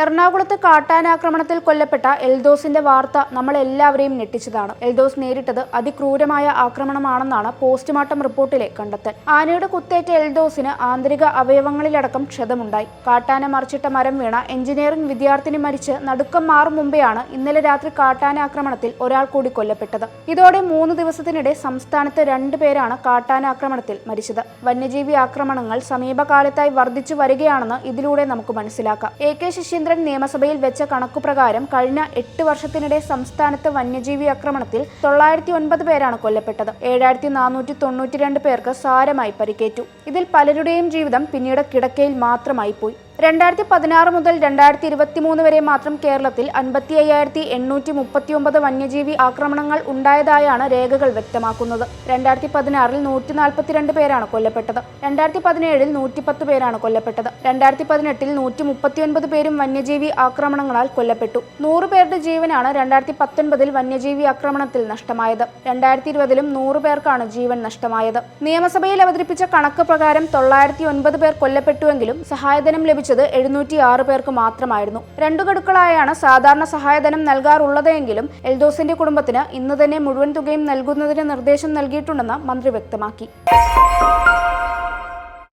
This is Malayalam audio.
എറണാകുളത്ത് കാട്ടാനാക്രമണത്തിൽ കൊല്ലപ്പെട്ട എൽദോസിന്റെ വാർത്ത നമ്മളെല്ലാവരെയും ഞെട്ടിച്ചതാണ്. എൽദോസ് നേരിട്ടത് അതിക്രൂരമായ ആക്രമണമാണെന്നാണ് പോസ്റ്റ്മോർട്ടം റിപ്പോർട്ടിലെ കണ്ടെത്തൽ. ആനയുടെ കുത്തേറ്റ എൽദോസിന് ആന്തരിക അവയവങ്ങളിലടക്കം ക്ഷതമുണ്ടായി. കാട്ടാന മറിച്ചിട്ട മരം വീണ എഞ്ചിനീയറിംഗ് വിദ്യാർത്ഥിനി മരിച്ച് നടുക്കം മാറും മുമ്പെയാണ് ഇന്നലെ രാത്രി കാട്ടാനാക്രമണത്തിൽ ഒരാൾ കൂടി കൊല്ലപ്പെട്ടത്. ഇതോടെ മൂന്ന് ദിവസത്തിനിടെ സംസ്ഥാനത്ത് രണ്ടു പേരാണ് കാട്ടാന ആക്രമണത്തിൽ മരിച്ചത്. വന്യജീവി ആക്രമണങ്ങൾ സമീപകാലത്തായി വർദ്ധിച്ചു വരികയാണെന്ന് ഇതിലൂടെ നമുക്ക് മനസ്സിലാക്കാം. എ കെ ശശീന്ദ്രൻ നിയമസഭയിൽ വെച്ച കണക്കുപ്രകാരം കഴിഞ്ഞ എട്ട് വർഷത്തിനിടെ സംസ്ഥാനത്ത് വന്യജീവി ആക്രമണത്തിൽ തൊള്ളായിരത്തി ഒൻപത് പേരാണ് കൊല്ലപ്പെട്ടത്. ഏഴായിരത്തി നാനൂറ്റി തൊണ്ണൂറ്റിരണ്ട് പേർക്ക് സാരമായി പരിക്കേറ്റു. ഇതിൽ പലരുടെയും ജീവിതം പിന്നീട് കിടക്കയിൽ മാത്രമായി പോയി. രണ്ടായിരത്തി പതിനാറ് മുതൽ രണ്ടായിരത്തി ഇരുപത്തി മൂന്ന് വരെ മാത്രം കേരളത്തിൽ അൻപത്തി അയ്യായിരത്തി എണ്ണൂറ്റി മുപ്പത്തി ഒമ്പത് വന്യജീവി ആക്രമണങ്ങൾ ഉണ്ടായതായാണ് രേഖകൾ വ്യക്തമാക്കുന്നത്. രണ്ടായിരത്തി പതിനാറിൽ നൂറ്റി നാൽപ്പത്തിരണ്ട് പേരാണ് കൊല്ലപ്പെട്ടത്. രണ്ടായിരത്തി പതിനേഴിൽ നൂറ്റിപ്പത്ത് പേരാണ് കൊല്ലപ്പെട്ടത്. രണ്ടായിരത്തി പതിനെട്ടിൽ നൂറ്റി മുപ്പത്തിയൊൻപത് പേരും വന്യജീവി ആക്രമണങ്ങളാൽ കൊല്ലപ്പെട്ടു. നൂറ് പേരുടെ ജീവനാണ് രണ്ടായിരത്തി പത്തൊൻപതിൽ വന്യജീവി ആക്രമണത്തിൽ നഷ്ടമായത്. രണ്ടായിരത്തി ഇരുപതിലും നൂറ് പേർക്കാണ് ജീവൻ നഷ്ടമായത്. നിയമസഭയിൽ അവതരിപ്പിച്ച കണക്ക് പ്രകാരം തൊള്ളായിരത്തി ഒൻപത് പേർ കൊല്ലപ്പെട്ടുവെങ്കിലും സഹായധനം ലഭിച്ചത് എഴുന്നൂറ്റി ആറ് പേർക്ക് മാത്രമായിരുന്നു. രണ്ടു ഗഡുക്കളായാണ് സാധാരണ സഹായധനം നൽകാറുള്ളതെങ്കിലും എൽദോസിന്റെ കുടുംബത്തിന് ഇന്ന് തന്നെ മുഴുവൻ തുകയും നൽകുന്നതിന് നിർദ്ദേശം നൽകിയിട്ടുണ്ടെന്ന് മന്ത്രി വ്യക്തമാക്കി.